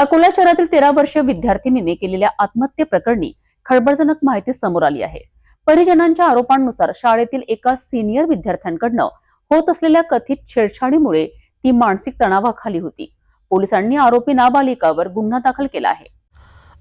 अकोला शहरातील तेरा वर्षीय विद्यार्थिनीने केलेल्या आत्महत्ये प्रकरणी खळबळजनक माहिती समोर आली आहे. परिजनांच्या आरोपांनुसार शाळेतील एका सिनियर विद्यार्थ्यांकडनं होत असलेल्या कथित छेडछाडीमुळे ती मानसिक तणावाखाली होती. पोलिसांनी आरोपी नाबालिकावर गुन्हा दाखल केला आहे.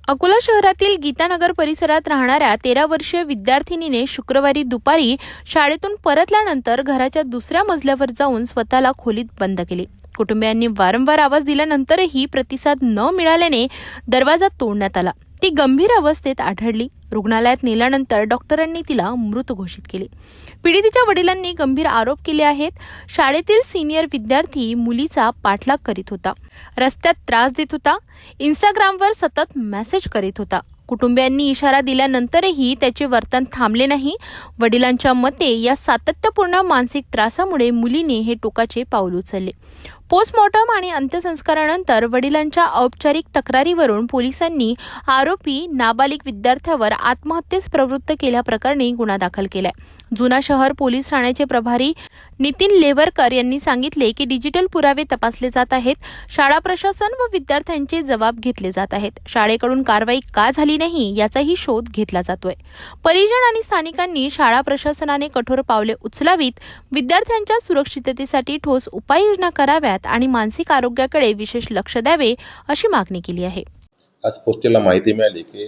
अकोला शहरातील गीतानगर परिसरात राहणाऱ्या तेरा वर्षीय विद्यार्थिनीने शुक्रवारी दुपारी शाळेतून परतल्यानंतर घराच्या दुसऱ्या मजल्यावर जाऊन स्वतःला खोलीत बंद केले. कुटुंबियांनी वारंवार आवाज दिल्यानंतरही प्रतिसाद न मिळाल्याने दरवाजा तोडण्यात आला. ती गंभीर अवस्थेत आढळली. रुग्णालयात नेल्यानंतर डॉक्टरांनी तिला मृत घोषित केले. पीडितीच्या वडिलांनी गंभीर आरोप केले आहेत. शाळेतील सिनियर विद्यार्थी मुलीचा पाठलाग करीत होता. रस्त्यात त्रास देत होता. इंस्टाग्रामवर सतत मेसेज करीत होता. कुटुंबियांनी इशारा दिल्यानंतरही त्याचे वर्तन थांबले नाही. वडिलांच्या मते या सातत्यपूर्ण मानसिक त्रासामुळे मुलीने हे टोकाचे पाऊल उचलले. पोस्टमॉर्टम आणि अंत्यसंस्कारानंतर वडिलांच्या औपचारिक तक्रारीवरून पोलिसांनी आरोपी नाबालिक विद्यार्थ्यावर आत्महत्येस प्रवृत्त केल्याप्रकरणी गुन्हा दाखल केलाय. जुना शहर पोलीस ठाण्याचे प्रभारी नितीन लेवरकर यांनी सांगितले की डिजिटल पुरावे तपासले जात आहेत. शाळा प्रशासन व विद्यार्थ्यांचे जबाब घेतले जात आहेत. शाळेकडून कारवाई का झाली नाही याचाही शोध घेतला जातोय. परिजन आणि स्थानिकांनी शाळा प्रशासनाने कठोर पावले उचलावीत. विद्यार्थ्यांच्या सुरक्षिततेसाठी ठोस उपाययोजना कराव्यात आणि मानसिक आरोग्याकडे विशेष लक्ष द्यावे अशी मागणी केली आहे. आज पोस्टेला माहिती मिळाली की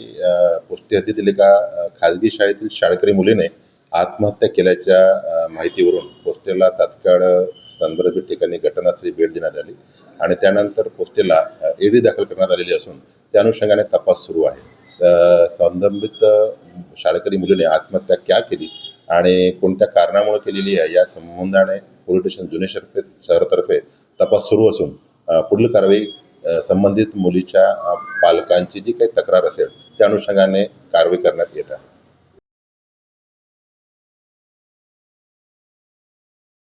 पोस्टे हद्दीतील एका खासगी खाजगी शाळेतील शाळकरी मुलीने आत्महत्या केल्याच्या माहितीवरून पोस्टेला तात्काळ संदर्भित ठिकाणी घटनास्थळी भेट देण्यात आली. आणि त्यानंतर पोस्टेला ईडी दाखल करण्यात आलेली असून त्या अनुषंगाने तपास सुरू आहे. संबंधित शाळकरी मुलीने आत्महत्या क्या केली आणि कोणत्या कारणामुळे केलेली आहे या संबंधाने पोलीस स्टेशन जुने शर्फे शहरातर्फे तपास सुरू असून पुढील कारवाई संबंधित मुलीच्या पालकांची जी काही तक्रार असेल त्या अनुषंगाने कारवाई करण्यात येत आहे.